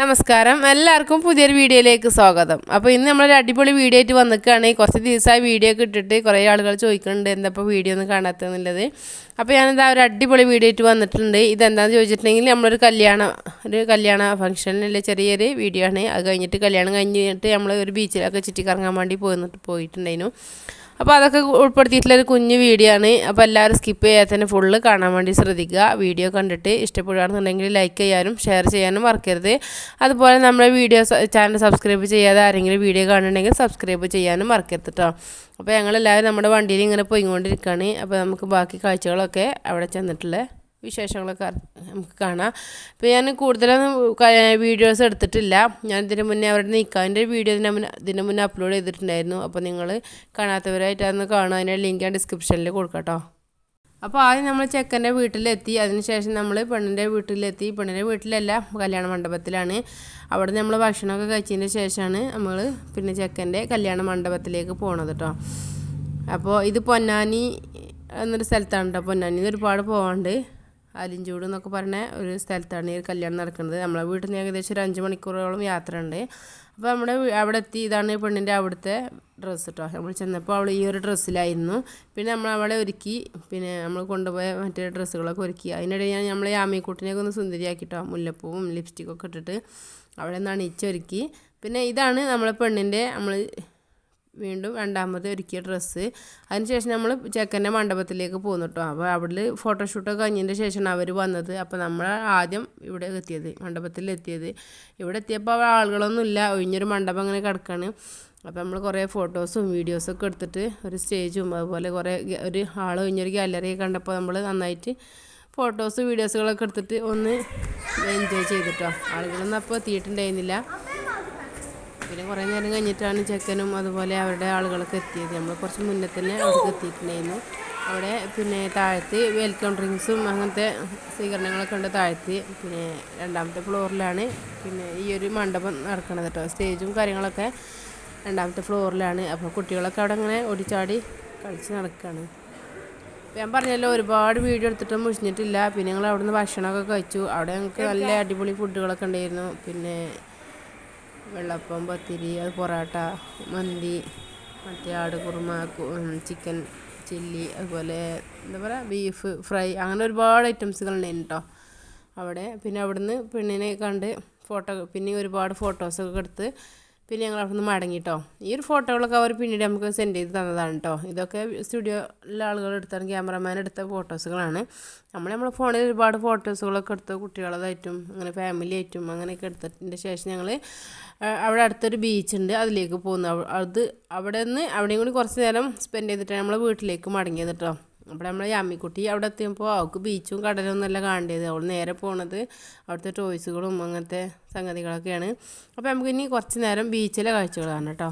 നമസ്കാരം. എല്ലാവർക്കും പുതിയൊരു വീഡിയോയിലേക്ക് സ്വാഗതം. അപ്പോൾ ഇന്ന് നമ്മളൊരു അടിപൊളി വീഡിയോ ആയിട്ട് വന്നിക്കുകയാണ് കുറച്ച് ദിവസമായി വീഡിയോ ഒക്കെ ഇട്ടിട്ട് കുറേ ആളുകൾ ചോദിക്കുന്നുണ്ട് എന്താ ഇപ്പോൾ വീഡിയോ ഒന്നും കാണാത്തതെന്നുള്ളത് അപ്പോൾ ഞാനെന്താ ഒരു അടിപൊളി വീഡിയോ ആയിട്ട് വന്നിട്ടുണ്ട്. ഇതെന്താണെന്ന് ചോദിച്ചിട്ടുണ്ടെങ്കിൽ നമ്മളൊരു കല്യാണം ഒരു കല്യാണ ഫംഗ്ഷനിലെ ചെറിയൊരു വീഡിയോ ആണ്. അത് കഴിഞ്ഞിട്ട് കല്യാണം കഴിഞ്ഞിട്ട് നമ്മൾ ഒരു ബീച്ചിലൊക്കെ ചുറ്റിക്കറങ്ങാൻ വേണ്ടി പോയിട്ട് പോയിട്ടുണ്ടായിരുന്നു. അപ്പോൾ അതൊക്കെ ഉൾപ്പെടുത്തിയിട്ടുള്ളൊരു കുഞ്ഞു വീഡിയോ ആണ്. അപ്പോൾ എല്ലാവരും സ്കിപ്പ് ചെയ്യാതെ തന്നെ ഫുള്ള് കാണാൻ വേണ്ടി ശ്രദ്ധിക്കുക. വീഡിയോ കണ്ടിട്ട് ഇഷ്ടപ്പെടുകയാണെന്നുണ്ടെങ്കിൽ ലൈക്ക് ചെയ്യാനും ഷെയർ ചെയ്യാനും മറക്കരുത്. അതുപോലെ നമ്മുടെ വീഡിയോ ചാനൽ സബ്സ്ക്രൈബ് ചെയ്യാതെ ആരെങ്കിലും വീഡിയോ കാണുന്നുണ്ടെങ്കിൽ സബ്സ്ക്രൈബ് ചെയ്യാനും മറക്കരുത് കേട്ടോ അപ്പോൾ ഞങ്ങളെല്ലാവരും നമ്മുടെ വണ്ടിയിൽ ഇങ്ങനെ പോയിക്കൊണ്ടിരിക്കുകയാണ്. അപ്പോൾ നമുക്ക് ബാക്കി കാഴ്ചകളൊക്കെ അവിടെ ചെന്നിട്ടുള്ള. വിശേഷങ്ങളൊക്കെ നമുക്ക് കാണാം. ഇപ്പോൾ ഞാൻ കൂടുതലൊന്നും വീഡിയോസ് എടുത്തിട്ടില്ല. ഞാൻ ഇതിന് മുന്നേ അവരുടെ നിൽക്കാന്റെ വീഡിയോ ഇതിന് മുന്നേ ഇതിന് മുന്നേ അപ്ലോഡ് ചെയ്തിട്ടുണ്ടായിരുന്നു. അപ്പോൾ നിങ്ങൾ കാണാത്തവരായിട്ട് കാണാം. അതിന്റെ ലിങ്ക് ഞാൻ ഡിസ്ക്രിപ്ഷനിൽ കൊടുക്കാം അപ്പോൾ ആദ്യം നമ്മൾ ചെക്കന്റെ വീട്ടിലെത്തി. അതിനുശേഷം നമ്മൾ പെണ്ണിന്റെ വീട്ടിലെത്തി. പെണ്ണിന്റെ വീട്ടിലല്ല കല്യാണ മണ്ഡപത്തിലാണ്. അവിടെ നമ്മൾ ഭക്ഷണമൊക്കെ കഴിച്ചതിന് ശേഷമാണ് നമ്മൾ പിന്നെ ചെക്കന്റെ കല്യാണ മണ്ഡപത്തിലേക്ക് പോണത് കേട്ടോ അപ്പോൾ ഇത് പൊന്നാനി എന്നൊരു സ്ഥലത്താണ് കേട്ടോ പൊന്നാനിയിൽ നിന്ന് ഒരുപാട് പോകാണ്ട് ആലിഞ്ചൂട് എന്നൊക്കെ പറഞ്ഞ ഒരു സ്ഥലത്താണ് ഈ കല്യാണം നടക്കുന്നത്. നമ്മളെ വീട്ടിൽ നിന്ന് ഏകദേശം ഒരു അഞ്ച് മണിക്കൂറോളം യാത്ര ഉണ്ട് അപ്പോൾ നമ്മുടെ അവിടെ എത്തി ഇതാണ് പെണ്ണിന്റെ അവിടുത്തെ ഡ്രസ്സ് കേട്ടോ നമ്മൾ ചെന്നപ്പോൾ അവൾ ഈ ഒരു ഡ്രസ്സിലായിരുന്നു പിന്നെ നമ്മൾ അവളെ ഒരുക്കി പിന്നെ നമ്മൾ കൊണ്ടുപോയ മറ്റേ ഡ്രസ്സുകളൊക്കെ ഒരുക്കി. അതിനിടെ ഞാൻ നമ്മളെ ആമിക്കുട്ടിനെയൊക്കെ ഒന്ന് സുന്ദരിയാക്കിട്ടോ. മുല്ലപ്പൂവും ലിപ്സ്റ്റിക്കൊക്കെ ഇട്ടിട്ട് അവളെ നണിച്ചൊരുക്കി പിന്നെ ഇതാണ് നമ്മളെ പെണ്ണിന്റെ നമ്മൾ വീണ്ടും രണ്ടാമത് ഒരുക്കിയ ഡ്രസ്സ്. അതിനുശേഷം നമ്മൾ ചെക്കന്റെ മണ്ഡപത്തിലേക്ക് പോന്നു കേട്ടോ അപ്പോൾ അവിടെ ഫോട്ടോഷൂട്ടൊക്കെ കഴിഞ്ഞതിന്റെ ശേഷമാണ് അവർ വന്നത്. അപ്പോൾ നമ്മൾ ആദ്യം ഇവിടെ എത്തിയത് മണ്ഡപത്തിൽ എത്തിയത്. ഇവിടെ എത്തിയപ്പോൾ അവിടെ ആളുകളൊന്നുമില്ല ഒഴിഞ്ഞൊരു മണ്ഡപം അങ്ങനെ കിടക്കാണ്. അപ്പോൾ നമ്മൾ കുറേ ഫോട്ടോസും വീഡിയോസും ഒക്കെ എടുത്തിട്ട് ഒരു സ്റ്റേജും അതുപോലെ കുറേ ഒരു ആൾ കഴിഞ്ഞൊരു ഗാലറിയൊക്കെ കണ്ടപ്പോൾ നമ്മൾ നന്നായിട്ട് ഫോട്ടോസ് വീഡിയോസുകളൊക്കെ എടുത്തിട്ട് ഒന്ന് എൻജോയ് ചെയ്തിട്ടോ ആളുകളൊന്നും അപ്പോൾ എത്തിയിട്ടുണ്ടായിരുന്നില്ല. പിന്നെ കുറേ നേരം കഴിഞ്ഞിട്ടാണ് ചെക്കനും അതുപോലെ അവരുടെ ആളുകളൊക്കെ എത്തിയത്. നമ്മൾ കുറച്ച് മുന്നേ തന്നെ അവിടേക്ക് എത്തിയിട്ടുണ്ടായിരുന്നു. അവിടെ പിന്നെ താഴത്ത് വെൽക്കം ഡ്രിങ്ക്സും അങ്ങനത്തെ സ്വീകരണങ്ങളൊക്കെ ഉണ്ട് താഴത്ത്. പിന്നെ രണ്ടാമത്തെ ഫ്ലോറിലാണ് പിന്നെ ഈ ഒരു മണ്ഡപം നടക്കുന്നത് കേട്ടോ. സ്റ്റേജും കാര്യങ്ങളൊക്കെ രണ്ടാമത്തെ ഫ്ലോറിലാണ് അപ്പോൾ കുട്ടികളൊക്കെ അവിടെ അങ്ങനെ ഓടിച്ചാടി കളിച്ച് നടക്കുകയാണ് ഞാൻ പറഞ്ഞല്ലോ ഒരുപാട് വീഡിയോ എടുത്തിട്ടും മുഷിഞ്ഞിട്ടില്ല. പിന്നെ ഞങ്ങൾ അവിടുന്ന് ഭക്ഷണമൊക്കെ കഴിച്ചു. അവിടെ ഞങ്ങൾക്ക് നല്ല അടിപൊളി ഫുഡുകളൊക്കെ ഉണ്ടായിരുന്നു. പിന്നെ വെള്ളപ്പം പത്തിരി അത് പൊറോട്ട മന്തി മറ്റേ ആട് കുറുമ ചിക്കൻ ചില്ലി അതുപോലെ എന്താ പറയുക ബീഫ് ഫ്രൈ അങ്ങനെ ഒരുപാട് ഐറ്റംസുകൾ ഉണ്ടായിരുന്നു കേട്ടോ അവിടെ പിന്നെ അവിടുന്ന് പെണ്ണിനെ കണ്ട് ഫോട്ടോ പിന്നെ ഒരുപാട് ഫോട്ടോസൊക്കെ എടുത്ത് പിന്നെ ഞങ്ങൾ അവിടെ നിന്ന് മടങ്ങി കേട്ടോ ഈ ഒരു ഫോട്ടോകളൊക്കെ അവർ പിന്നീട് നമുക്ക് സെൻഡ് ചെയ്ത് തന്നതാണ് കേട്ടോ ഇതൊക്കെ സ്റ്റുഡിയോയിലെ ആളുകൾ എടുത്താണ് ക്യാമറമാൻ എടുത്ത ഫോട്ടോസുകളാണ് നമ്മൾ നമ്മളെ ഫോണിൽ ഒരുപാട് ഫോട്ടോസുകളൊക്കെ എടുത്ത് കുട്ടികളതായിട്ടും അങ്ങനെ ഫാമിലി ആയിട്ടും അങ്ങനെയൊക്കെ എടുത്തതിന്റെ ശേഷം ഞങ്ങൾ അവിടെ അടുത്തൊരു ബീച്ച് ഉണ്ട്. അതിലേക്ക് പോകുന്നു. അത് അവിടെ നിന്ന് അവിടെയും കൂടി കുറച്ച് നേരം സ്പെൻഡ് ചെയ്തിട്ടാണ് നമ്മൾ വീട്ടിലേക്ക് മടങ്ങിയത് കേട്ടോ അപ്പോൾ നമ്മൾ അമ്മിക്കുട്ടി അവിടെ എത്തിയപ്പോൾ അവൾക്ക് ബീച്ചും കടലും ഒന്നല്ല കാണേണ്ടത്. അവൾ നേരെ പോണത് അവിടുത്തെ ടോയ്സുകളും അങ്ങനത്തെ സംഗതികളൊക്കെയാണ്. അപ്പോൾ നമുക്ക് ഇനി കുറച്ച് നേരം ബീച്ചിലെ കാഴ്ചകളാണ് കേട്ടോ.